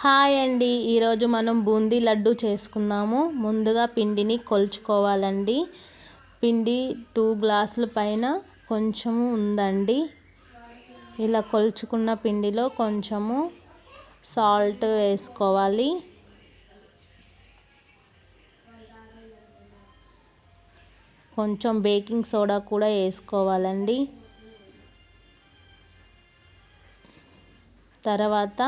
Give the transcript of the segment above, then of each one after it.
Hi అండి. ఈరోజు మనం బూందీ లడ్డు చేసుకుందాము. ముందుగా పిండిని కొలుచుకోవాలండి. పిండి టూ గ్లాసుల పైన కొంచెము ఉందండి. ఇలా కొలుచుకున్న పిండిలో కొంచెము సాల్ట్ వేసుకోవాలి. కొంచెం బేకింగ్ సోడా కూడా వేసుకోవాలండి. తర్వాత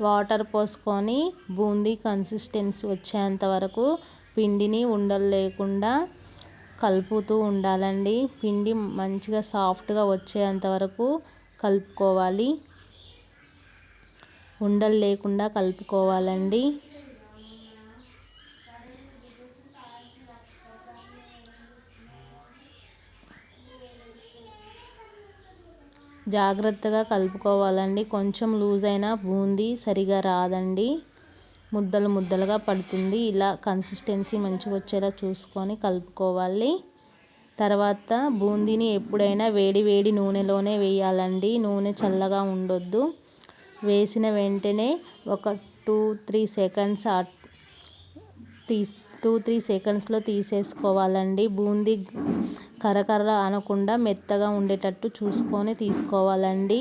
వాటర్ పోసుకొని బూందీ కన్సిస్టెన్సీ వచ్చేంత వరకు పిండిని ఉండలు లేకుండా కలుపుతూ ఉండాలండి. పిండి మంచిగా సాఫ్ట్గా వచ్చేంత వరకు కలుపుకోవాలి. ఉండలు లేకుండా కలుపుకోవాలండి. జాగ్రత్తగా కలుపుకోవాలండి. కొంచెం లూజ్ అయినా బూందీ సరిగా రాదండి. ముద్దలు ముద్దలుగా పడుతుంది. ఇలా కన్సిస్టెన్సీ మంచిగా వచ్చేలా చూసుకొని కలుపుకోవాలి. తర్వాత బూందీని ఎప్పుడైనా వేడి వేడి నూనెలోనే వేయాలండి. నూనె చల్లగా ఉండొద్దు. వేసిన వెంటనే ఒక టూ త్రీ సెకండ్స్ తీ టూ త్రీ సెకండ్స్లో తీసేసుకోవాలండి. బూందీ కరకర అనకుండా మెత్తగా ఉండేటట్టు చూసుకొని తీసుకోవాలండి.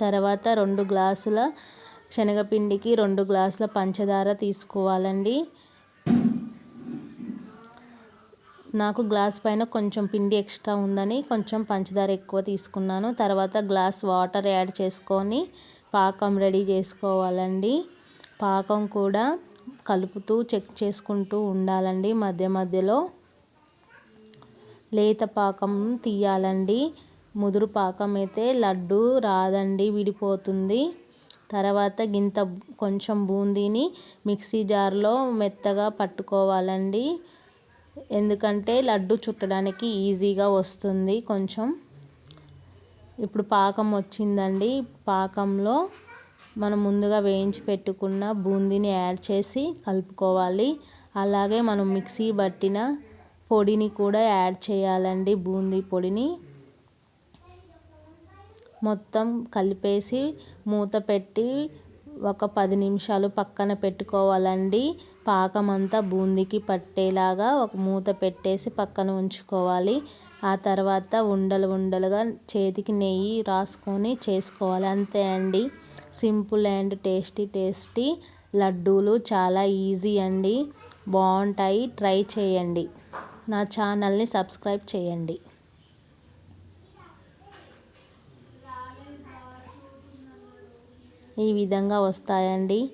తర్వాత రెండు గ్లాసుల శనగపిండికి రెండు గ్లాసుల పంచదార తీసుకోవాలండి. నాకు గ్లాస్ పైన కొంచెం పిండి ఎక్స్ట్రా ఉందని కొంచెం పంచదార ఎక్కువ తీసుకున్నాను. తర్వాత గ్లాస్ వాటర్ యాడ్ చేసుకొని పాకం రెడీ చేసుకోవాలండి. పాకం కూడా కలుపుతూ చెక్ చేసుకుంటూ ఉండాలండి. మధ్య మధ్యలో లేత పాకం తీయాలండి. ముదురు పాకం అయితే లడ్డు రాదండి విడిపోతుంది. తర్వాత గింత కొంచెం బూందీని మిక్సీ జార్లో మెత్తగా పట్టుకోవాలండి. ఎందుకంటే లడ్డు చుట్టడానికి ఈజీగా వస్తుంది కొంచెం. ఇప్పుడు పాకం వచ్చిందండి. పాకంలో మనం ముందుగా వేయించి పెట్టుకున్న బూందీని యాడ్ చేసి కలుపుకోవాలి. అలాగే మనం మిక్సీ పట్టిన పొడిని కూడా యాడ్ చేయాలండి బూందీ పొడిని. మొత్తం కలిపేసి మూత పెట్టి ఒక పది నిమిషాలు పక్కన పెట్టుకోవాలండి. పాకం అంతా బూందీకి పట్టేలాగా ఒక మూత పెట్టేసి పక్కన ఉంచుకోవాలి. ఆ తర్వాత ఉండలు ఉండలుగా చేతికి నెయ్యి రాసుకొని చేసుకోవాలి. అంతే అండి. సింపుల్ అండ్ టేస్టీ టేస్టీ లడ్డూలు చాలా ఈజీ అండి. బాగుంటాయి. ట్రై చేయండి. నా ఛానల్ని సబ్స్క్రైబ్ చేయండి. ఈ విధంగా వస్తాయండి.